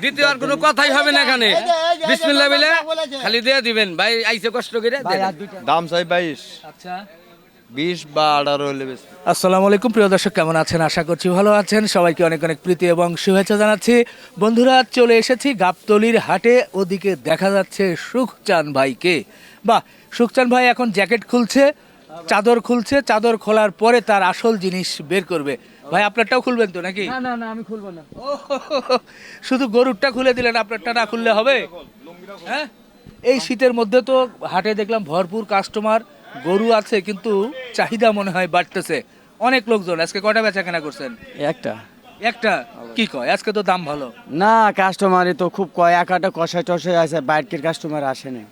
দ্বিতীয় আর কোনো কথাই হবে না এখানে। বিসমিল্লাহ বলে খালি দিয়ে দিবেন। ভাই আইসে কষ্ট করে দাম চাই বাইশ। আচ্ছা। বিশ বা আঠারো হলে বেশি। আসসালামু আলাইকুম প্রিয় দর্শক কেমন আছেন? আশা করছি ভালো আছেন। সবাইকে অনেক অনেক প্রীতি এবং শুভেচ্ছা জানাচ্ছি। বন্ধুরা চলে এসেছি গাবতলির হাটে। ওদিকে দেখা যাচ্ছে সুখচান ভাইকে। বাহ সুখচান ভাই এখন জ্যাকেট খুলছে। চাদর খুলছে চাদর খোলার পরে তার আসল জিনিস বের করবে। ভাই আপনারটাও খুলবেন তো নাকি? না না না আমি খুলবো না। শুধু গরুরটা খুলে দিলেন আপনারটা না খুললে হবে? হ্যাঁ? এই শীতের মধ্যে তো হাটে দেখলাম ভরপুর কাস্টমার গরু আছে কিন্তু চাহিদা মনে হয় বাড়তেছে। অনেক লোকজন আজকে কটা বেচা কেনা করছেন? একটা। একটা? কি কয়? আজকে তো দাম ভালো। না কাস্টমারই তো খুব কয় একাটা কষায় টষায় আছে বাইরের কাস্টমার আসে না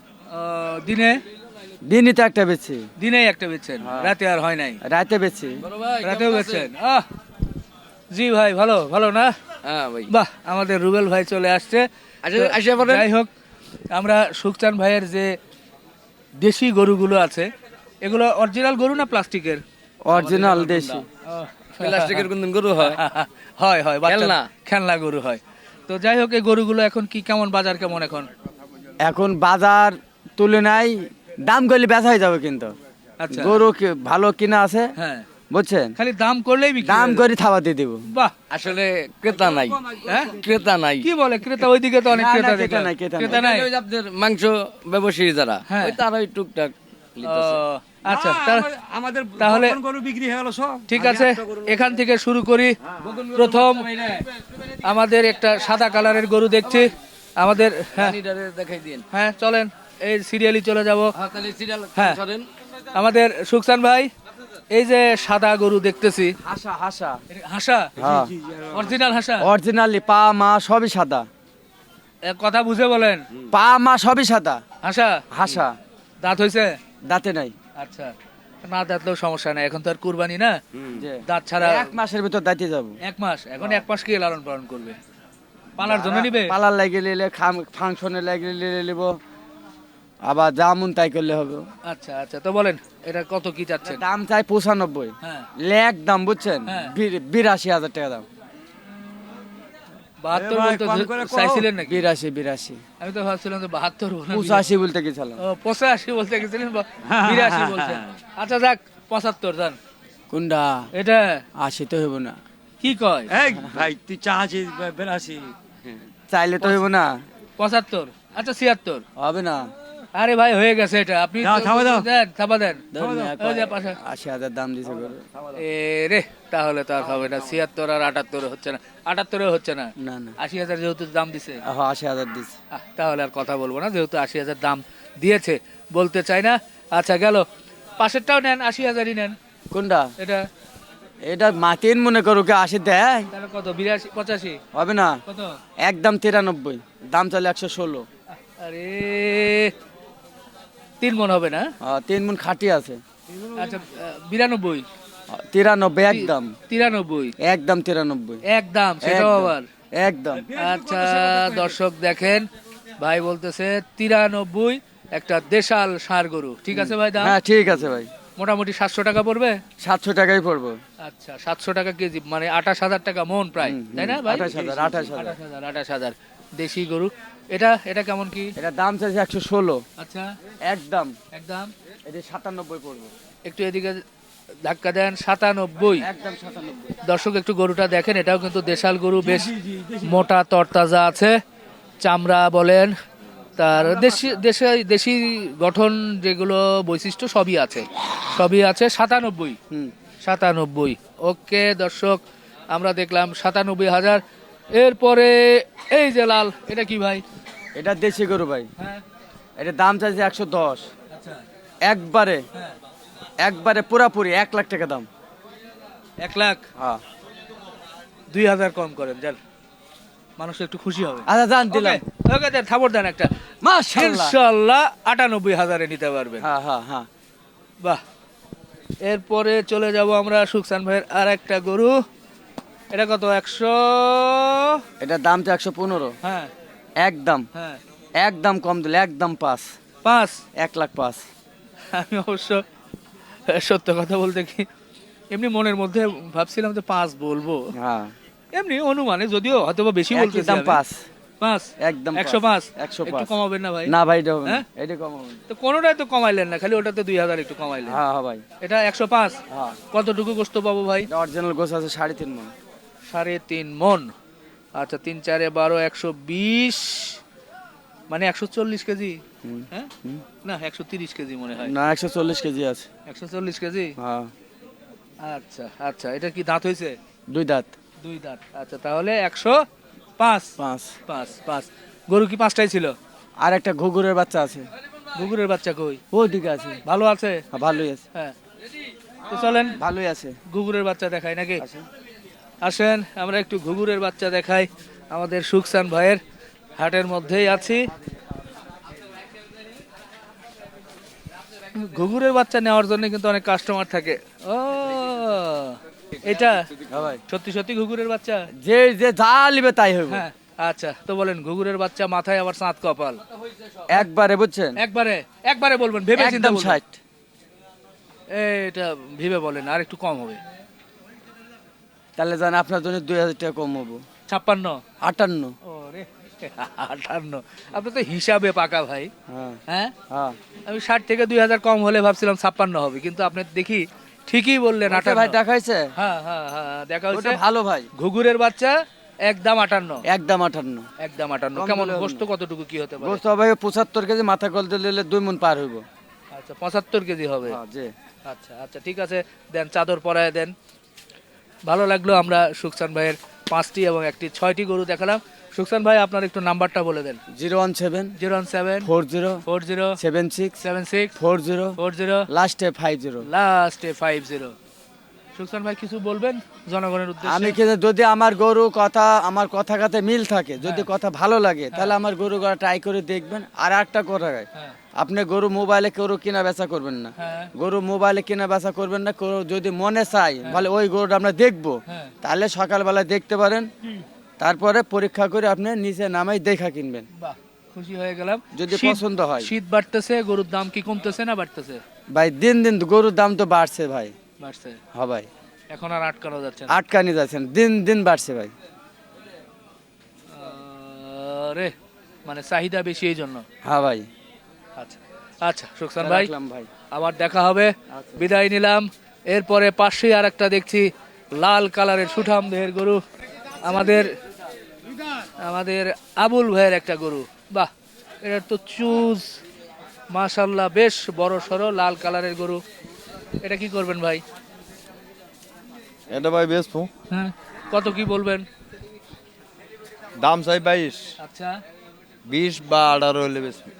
দিনে? দিনই তো একটা বেছি দিনেই একটা বেচছেন রাতে আর হয় নাই। রাতে বেছি রাতেও বেচছেন আহ! জি ভাই ভালো ভালো না? হ্যাঁ ভাই। বাহ আমাদের রুবেল ভাই চলে আসছে। যাই হোক আমরা সুখচান ভাইয়ের যে দেশি গরুগুলো আছে এগুলো অরিজিনাল গরু না প্লাস্টিকের? অরিজিনাল দেশি। প্লাস্টিকের কোন গরু হয়? হয় হয় খেলনা। খেলনা গরু হয়। তো যাই হোক এই গরুগুলো এখন কি কেমন বাজার কেমন এখন? এখন বাজার তুলনায় দাম করলে বেচা হয়ে যাবে কিন্তু। আচ্ছা। গরু কি- ভালো কিনা আছে হ্যাঁ। বুঝছেন? খালি দাম করলেই বিক্রি দাম হয়ে করে থাবা দিয়ে দিব। বাহ। আসলে ক্রেতা নাই। হ্যাঁ? ক্রেতা নাই। কি বলে? ক্রেতা ওইদিকে তো অনেক না, না, ক্রেতা ক্রেতা দেখলাম। নাই, ক্রেতা নাই। ক্রেতা নাই। ওই যে আপনাদের মাংস ব্যবসায়ী যারা হ্যাঁ। ওই তারাই টুকটাক ও, আচ্ছা তা- আমাদের তাহলে গরু বিক্রি হয়ে গেল সব। ঠিক আছে এখান থেকে শুরু করি। প্রথম আমাদের একটা সাদা কালারের গরু দেখছি। আমাদের হ্যাঁ। পানিটারে দেখাই দিন। হ্যাঁ চলেন। এই সিরিয়ালি চলে যাব। হ্যাঁ তাহলে সিরিয়াল হ্যাঁ। আমাদের সুকসান ভাই এই যে সাদা গরু দেখতেছি। হাসা হাসা। হাসা? হ্যাঁ। অরিজিনাল হাসা? অরিজিনালি পা মা সবই সাদা। এক কথা বুঝে বলেন। পা মা সবই সাদা। হাসা? হাসা। দাঁত হইছে? দাঁতে নাই। আচ্ছা। না দাঁতলেও সমস্যা নাই এখন তো আর কুরবানি না? যে দাঁত ছাড়া এক মাসের ভিতর দাঁতে যাব। এক মাস? এখন এক মাস কি লালন পালন করবে? পালার জন্য নিবে? পালার লাগিয়ে নিলে ফাংশনে লাগিয়ে নিলে নিব আবার জামুন তাই করলে হবে। আচ্ছা আচ্ছা তো বলেন এটা কত কি চাচ্ছেন? দাম চাই পঁচানব্বই। হ্যাঁ। লেক দাম বুঝছেন? হ্যাঁ। বি- বিরাশি হাজার টাকা দাম। বাহাত্তর ভাই, বলতে কম করে কও। চাইছিলেন নাকি? বিরাশি বিরাশি। আমি তো ভাবছিলাম যে বাহাত্তর বলে পঁচাশি বলতে গেছিলাম। ও, পঁচাশি বলতে গেছিলেন বা বিরাশি বলছেন। আচ্ছা যাক পঁচাত্তর যান। কোনটা? এটা? আশি তো হইব না। কি কয়? এই ভাই তুই চাহাছিস বেরাসি চাইলে তো হইব না। পঁচাত্তর। আচ্ছা ছিয়াত্তর। হবে না। আরে ভাই হয়ে গেছে এটা। আপনি থাবা দাও। দেন থাবা দেন। ওই যে পাশে। আশি হাজার দাম দিছে। এ রে তাহলে তো আর হবে না। ছিয়াত্তর আর আটাত্তর হচ্ছে না। আটাত্তরে হচ্ছে না? না না। আশি হাজার যেহেতু দাম দিছে। হ্যাঁ আশি হাজার দিছে তাহলে আর কথা বলব না যেহেতু আশি হাজার দাম দিয়েছে। বলতে চাই না। আচ্ছা গেল। পাশেরটাও নেন আশি হাজারই নেন। কোনটা? এটা? এটা মাকেন মনে করো কে আশি দেয়? তাহলে কত? বিরাশি পঁচাশি? হবে না। কত? একদম তিরানব্বই। দাম চলে একশো ষোলো। আরে তিন মন হবে না? তিন মন খাটি আছে। আচ্ছা বিরানব্বই। তিরানব্বই একদম। তিরানব্বই। একদম তিরানব্বই। একদম সেটাও। আবার। একদম। আচ্ছা দর্শক দেখেন ভাই বলতেছে তিরানব্বই একটা দেশাল সার গরু। ঠিক আছে ভাই দাম? হ্যাঁ ঠিক আছে ভাই। মোটামুটি সাতশো টাকা পড়বে? সাতশো টাকাই পড়ব। আচ্ছা সাতশো টাকা কেজি মানে আঠাশ হাজার টাকা মন প্রায় তাই না ভাই? আঠাশ হাজার। আঠাশ হাজার আঠাশ হাজার। দেশি গরু। এটা এটা কেমন কি? এটা দাম চাইছে একশো ষোলো। আচ্ছা। একদম। একদম। এটা সাতানব্বই পড়ব। একটু এদিকে ধাক্কা দেন সাতানব্বই। দর্শক একটু গরুটা দেখেন এটাও কিন্তু দেশাল গরু বেশ মোটা তরতাজা আছে। চামড়া বলেন তার দেশি দেশে দেশি গঠন যেগুলো বৈশিষ্ট্য সবই আছে। সবই আছে সাতানব্বই। সাতানব্বই। ওকে দর্শক আমরা দেখলাম সাতানব্বই হাজার। এরপরে এই যে লাল এটা কি ভাই? এটা দেশি গরু ভাই। হ্যাঁ। এটা দাম চাইছে একশো দশ। আচ্ছা। একবারে হ্যাঁ। একবারে পুরাপুরি এক লাখ টাকা দাম। এক লাখ? হ্যাঁ। দুই হাজার কম করেন যান। মানুষ একটু খুশি হবে। আচ্ছা জান দিলাম। ওকে দেন থাপড় দেন একটা। মাশাআল্লাহ। ইনশাল্লাহ আটানব্বই হাজারে নিতে পারবেন। হ্যাঁ হ্যাঁ হ্যাঁ। বাহ। এরপরে চলে যাব আমরা সুকসান ভাইয়ের আর একটা গরু। এটা কত একশো? এটা দাম তো একশো পনেরো। হ্যাঁ। একদম। হ্যাঁ। একদম কম দিলে একদম পাঁচ পাঁচ এক লাখ পাঁচ আমি অবশ্য সত্য কথা বলতে কি এমনি মনের মধ্যে ভাবছিলাম যে পাঁচ বলব। হ্যাঁ। এমনি অনুমানে যদিও হয়তো বেশি বলতেছি দাম। পাঁচ পাঁচ একদম একশো পাঁচ একশো পাঁচ কমাবেন না ভাই? না ভাই এটা হ্যাঁ? এটা কমাবেন তো কোনোটাই তো কমাইলেন না খালি ওটাতে দুই হাজার একটু কমাইলেন। হ্যাঁ হ্যাঁ ভাই। এটা একশো পাঁচ হ্যাঁ। কতটুকু গোস্ত পাবো ভাই? অরিজিনাল গোছ আছে সাড়ে তিন মন সাড়ে তিন মন আচ্ছা তিন চারে বারো একশো বিশ। মানে একশো চল্লিশ কেজি? হ্যাঁ? না একশো তিরিশ কেজি মনে হয়। না একশো চল্লিশ কেজি আছে। একশো চল্লিশ কেজি? হ্যাঁ। আচ্ছা আচ্ছা এটা কি দাঁত হয়েছে? দুই দাঁত। দুই দাঁত। আচ্ছা তাহলে একশো পাঁচ। পাঁচ। পাঁচ পাঁচ। গরু কি পাঁচটাই ছিল? আর একটা ঘুঘুরের বাচ্চা আছে। ঘুঘুরের বাচ্চা কই? ওইদিকে আছে। ভালো আছে? হ্যাঁ, ভালোই আছে। হ্যাঁ। তো চলেন। ভালোই আছে। ঘুঘুরের বাচ্চা দেখাই নাকি? আসেন আমরা একটু ঘুঘুরের বাচ্চা দেখাই। আমাদের সুখসান ভাইয়ের হাটের মধ্যেই আছি। ঘুঘুরের বাচ্চা নেওয়ার জন্য কিন্তু অনেক কাস্টমার থাকে। ও এটা ভাই। সত্যি সত্যি ঘুঘুরের বাচ্চা? যে যে যা লিবে তাই হবে হ্যাঁ আচ্ছা তো বলেন ঘুঘুরের বাচ্চা মাথায় আবার সাত কপাল। একবারে বুঝছেন? একবারে একবারে বলবেন ভেবে চিন্তা। ষাট। এটা ভেবে বলেন আর একটু কম হবে। তাহলে জান আপনার জন্য দুই হাজার টাকা কম হব। ছাপ্পান্ন? আটান্ন। ওরে আটান্ন। আপনি তো হিসাবে পাকা ভাই। হ্যাঁ। হ্যাঁ? হ্যাঁ। আমি ষাট থেকে দুই হাজার কম হলে ভাবছিলাম ছাপ্পান্ন হবে কিন্তু আপনি দেখি ঠিকই বললেন আটান্ন। ভাই দেখাইছে? হ্যাঁ হ্যাঁ হ্যাঁ দেখা হচ্ছে ভালো ভাই। ঘুঘুরের বাচ্চা একদম আটান্ন। একদম আটান্ন। একদম আটান্ন। কেমন গোস্ত কতটুকু কি হতে পারে? গোস্ত ভাই পঁচাত্তর কেজি মাথা কল নিলে দুই মন পার হইব। আচ্ছা পঁচাত্তর কেজি হবে। আচ্ছা আচ্ছা ঠিক আছে। দেন চাদর পরায় দেন। ভালো লাগল আমরা সুকসান ভাইয়ের পাঁচটি এবং একটি ছয়টি গরু দেখালাম। সুকসান ভাই আপনার একটু নাম্বারটা বলে দেন। Zero one seven zero one seven four zero four zero seven six seven six four zero four zero লাস্টে ফাইভ জিরো। লাস্টে ফাইভ জিরো। সুকসান ভাই কিছু বলবেন জনগণের উদ্দেশ্যে? আমি কিন্তু যদি আমার গরু কথা আমার কথা কাতে মিল থাকে যদি কথা ভালো লাগে তাহলে আমার গরু ট্রাই করে দেখবেন। আর একটা কথা হ্যাঁ। আপনি গরু মোবাইলে গরু কিনা বেচা করবেন না। হ্যাঁ। গরু মোবাইলে কিনা বেচা করবেন না যদি মনে চাই বলে ওই গরুটা আমরা দেখব হ্যাঁ। তাহলে সকালবেলা দেখতে পারেন। তারপরে পরীক্ষা করে আপনি নিচে নামাই দেখা কিনবেন। খুশি হয়ে গেলাম। যদি পছন্দ হয়। শীত বাড়তেছে গরুর দাম কি কমতেছে না বাড়তেছে? ভাই দিন দিন গরুর দাম তো বাড়ছে ভাই। বাড়ছে। হ্যাঁ ভাই। এখন আর আটকানো যাচ্ছে না। আটকানি যাচ্ছেন দিন দিন বাড়ছে ভাই। রে মানে চাহিদা বেশি এই জন্য। হ্যাঁ ভাই। আচ্ছা আচ্ছা সুকসান ভাই। ভাই। আবার দেখা হবে। বিদায় নিলাম। এরপরে পাশে আর একটা দেখছি লাল কালারের সুঠাম দেহের গরু। আমাদের আমাদের আবুল ভাইয়ের একটা গরু। বাহ এটা তো চুজ। মাশাল্লাহ বেশ বড় সড়ো লাল কালারের গরু। এটা কি করবেন ভাই? এটা ভাই বেচবো। হ্যাঁ কত কি বলবেন? দাম চাই বাইশ। আচ্ছা। বিশ বা আঠারো হলে বেচবো।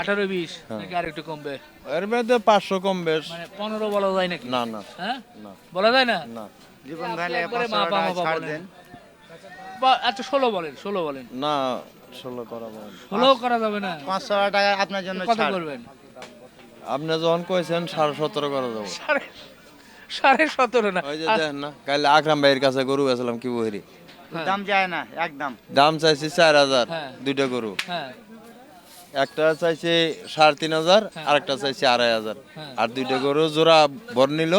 আঠারো বিশ? নাকি আর একটু কমবে? এর মধ্যে পাঁচশো কম বেশ। মানে পনেরো বলা যায় নাকি? না না। হ্যাঁ? না। বলা যায় না? না। জীবন আপনি একবারে মাপা মাপা বলেন। বা আচ্ছা ষোলো বলেন ষোলো বলেন। না ষোলো করা বলেন। ষোলো করা যাবে না। পাঁচশো টাকা আপনার জন্য কত করবেন? আপনি যখন কইছেন সাড়ে সতেরো করা যাব সাড়ে সাড়ে সতেরো না। ওই যে দেখেন না কাল আকরাম ভাইয়ের কাছে গরু গেছিলাম কি বহিরি? দাম যায় না একদম। দাম চাইছি চার হাজার হ্যাঁ। দুইটা গরু। হ্যাঁ। একটা চাইছে সাড়ে তিন হাজার আর একটা চাইছে আড়াই হাজার। হ্যাঁ। আর দুইটা গরু জোড়া ভর নিল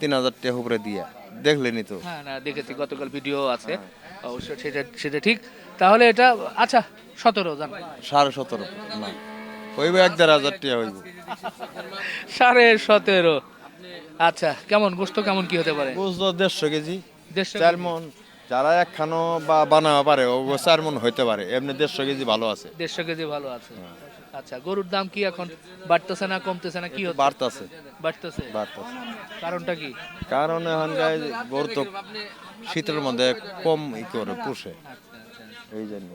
তিন হাজার টাকা উপরে দিয়া। দেখলেনি তো। হ্যাঁ না দেখেছি গতকাল ভিডিও আছে। অবশ্যই সেটা সেটা ঠিক। তাহলে এটা আচ্ছা সতেরো জান। সাড়ে সতেরো না। হইব এক দেড় হাজার টাকা হইব। সাড়ে সতেরো। আচ্ছা কেমন গোস্ত কেমন কি হতে পারে? দেড়শো কেজি। দেড়শো চার মন যারা একখানো বা বানাতে পারে চার মন হইতে পারে। এমনি দেড়শো কেজি ভালো আছে। দেড়শো কেজি ভালো আছে। আচ্ছা গরুর দাম কি এখন? বাড়তেছে না কমতেছে না কি হচ্ছে? বাড়তাছে। বাড়তেছে। কারণটা কি? কারণ এখন গরু তো শীতের মধ্যে কম ই করে পুষে। এই জন্য।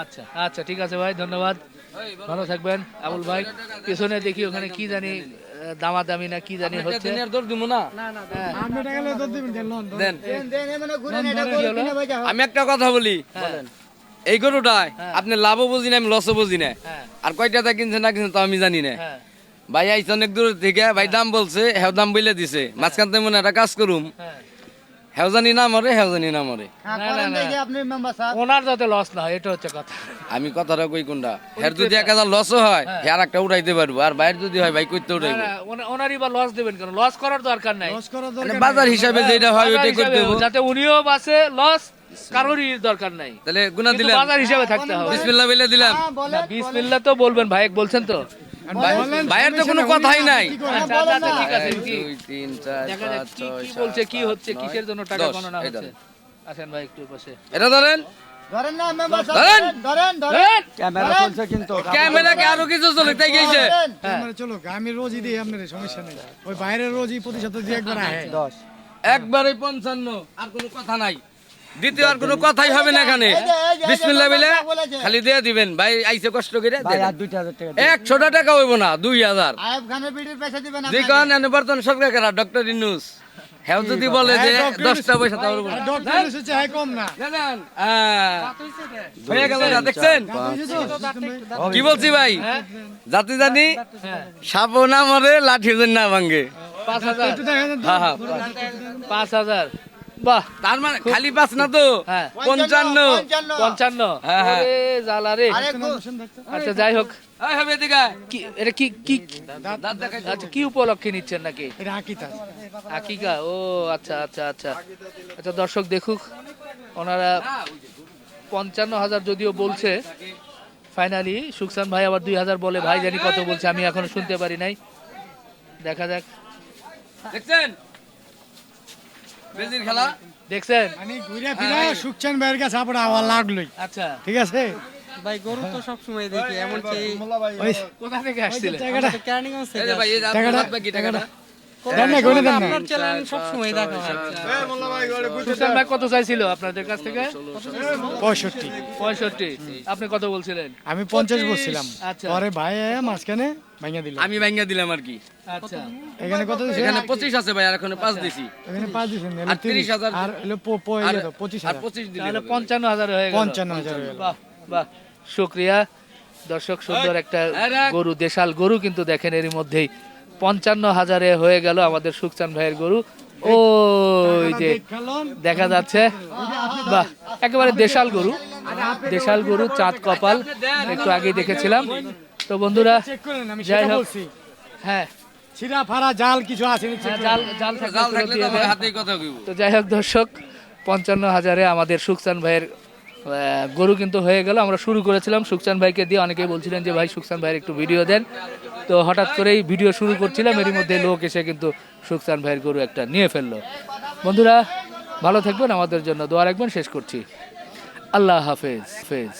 আচ্ছা আচ্ছা ঠিক আছে ভাই ধন্যবাদ। ভালো থাকবেন আবুল ভাই। পেছনে দেখি ওখানে কি জানি দামাদামি না কি জানি হচ্ছে। হ্যাঁ। আমি একটা কথা বলি। এই গরুটায় আপনি লাভও বুঝি না আমি লসও বুঝি না হ্যাঁ। আর কয়টাতে কিনছে না কিনছে তো আমি জানি না হ্যাঁ। ভাই আইসে অনেক দূর থেকে ভাই দাম বলছে হেও দাম বলে দিছে। মাঝখান থেকে মনে হয় একটা কাজ করুম। হ্যাঁ হেও জানি না মরে। হেও জানি না মরে হ্যাঁ, ওনার যাতে লস না হয় এটা হচ্ছে কথা। আমি কথাটা কই কোনটা? হের যদি এক হাজার লসও হয় হ্যাঁ। হে আর একটা উঠাইতে পারব। আর বাইরে যদি হয় ভাই করতে উঠাইবো ওনারই বা লস দেবেন কেন? লস করার দরকার নাই। মানে বাজার হিসাবে যেটা হয় ওইটাই করতে হইবো। যাতে উনিও বাঁচে লস কারোরই দরকার নাই। তাহলে কিন্তু দিলাম বাজার হিসাবে থাকতে হবে। বিসমিল্লাহ বলে দিলাম। বিসমিল্লাহ তো বলবেন ভাই বলছেন তো। ভাইয়ের তো কোনো কথাই নাই। আচ্ছা আচ্ছা, আচ্ছা, ঠিক আছে দুই তিন চার পাঁচ ছয় কি বলছে কি হচ্ছে কিসের জন্য টাকা গণনা হচ্ছে? আসেন ভাই একটু পাশে। এটা ধরেন। একবারে পঞ্চান্ন আর কোনো কথা নাই। দ্বিতীয় আর কোনো কথাই হবে না এখানে। বিসমিল্লাহ বলে। খালি দিয়ে দিবেন। ভাই আইসে কষ্ট করে একশোটা টাকা হইব না দুই হাজার। কারণ এনে বর্তমান সরকার কারা? ডক্টর ইনুস। হ্যাঁ যদি বলে যে দশটা পয়সা তাহলে হ্যাঁ কম না। জানেন? হ্যাঁ। হয়ে গেল দেখছেন? কি বলছি ভাই? জাতি জানি সাপও না মরে লাঠি না ভাঙ্গে পাঁচ হাজার। হ্যাঁ হ্যাঁ পাঁচ হাজার। বাহ। তার মানে খালি পাঁচ না তো? হ্যাঁ। পঞ্চান্ন। পঞ্চান্ন। হ্যাঁ, হ্যাঁ। আরে জ্বালা রে। আরে আচ্ছা যাই হোক। এই হবে এদিকে আয়। কি এটা কি কি দাঁত আচ্ছা কি উপলক্ষে নিচ্ছেন নাকি? আকিকা ও আচ্ছা আচ্ছা আচ্ছা। আচ্ছা দর্শক দেখুক ওনারা পঞ্চান্ন হাজার যদিও বলছে ফাইনালি সুকসান ভাই আবার দুই হাজার বলে ভাই জানি কত বলছে আমি এখনও শুনতে পারি নাই। দেখা যাক। দেখছেন? বেজির খেলা? দেখছেন? আমি ঘুরে ফিরে সুখচান ভাইয়ের কাছে আপনার আওয়াজ লাগলোই। আচ্ছা। ঠিক আছে? ভাই গরু তো সবসময় দেখি এমনকি কোথা থেকে আসছিলেন? টাকাটা- টাকাটা। কত চাইছিল আপনাদের কাছ থেকে? পঁয়ষট্টি। পঁয়ষট্টি। আপনি কত বলছিলেন? আমি পঞ্চাশ বলছিলাম। আচ্ছা। পরে ভাই মাঝখানে ভাঙিয়ে দিল। আমি ভাঙ্গা দিলাম আর কি। আচ্ছা। এখানে কত দিছে? এখানে পঁচিশ আছে ভাই আর এখন পাঁচ দিছি। এখানে দিছেন আর আর আর দিলে তাহলে হয়ে গেল। হয়ে। বাহ বাহ। শুক্রিয়া। দর্শক সুন্দর একটা গরু দেশাল গরু কিন্তু দেখেন এরই মধ্যেই। পঞ্চান্ন হাজারে হয়ে গেল আমাদের সুখচান ভাইয়ের গরু। ওই যে দেখা যাচ্ছে বাহ একেবারে দেশাল গরু দেশাল গরু চাঁদ কপাল একটু আগেই দেখেছিলাম। তো বন্ধুরা চেক করেন আমি যাই হোক। হ্যাঁ। জাল কিছু হ্যাঁ। জাল জাল তো যাই হোক দর্শক পঞ্চান্ন হাজারে আমাদের সুকসান ভাইয়ের গরু কিন্তু হয়ে গেল। আমরা শুরু করেছিলাম সুখচান ভাইকে দিয়ে। অনেকেই বলছিলেন যে ভাই সুকসান ভাইয়ের একটু ভিডিও দেন। তো হঠাৎ করেই ভিডিও শুরু করছিলাম, এরই মধ্যে লোক এসে কিন্তু সুখসান ভাইয়ের গরু একটা নিয়ে ফেলল। বন্ধুরা, ভালো থাকবেন, আমাদের জন্য দোয়া রাখবেন, শেষ করছি। আল্লাহ হাফেজ হাফেজ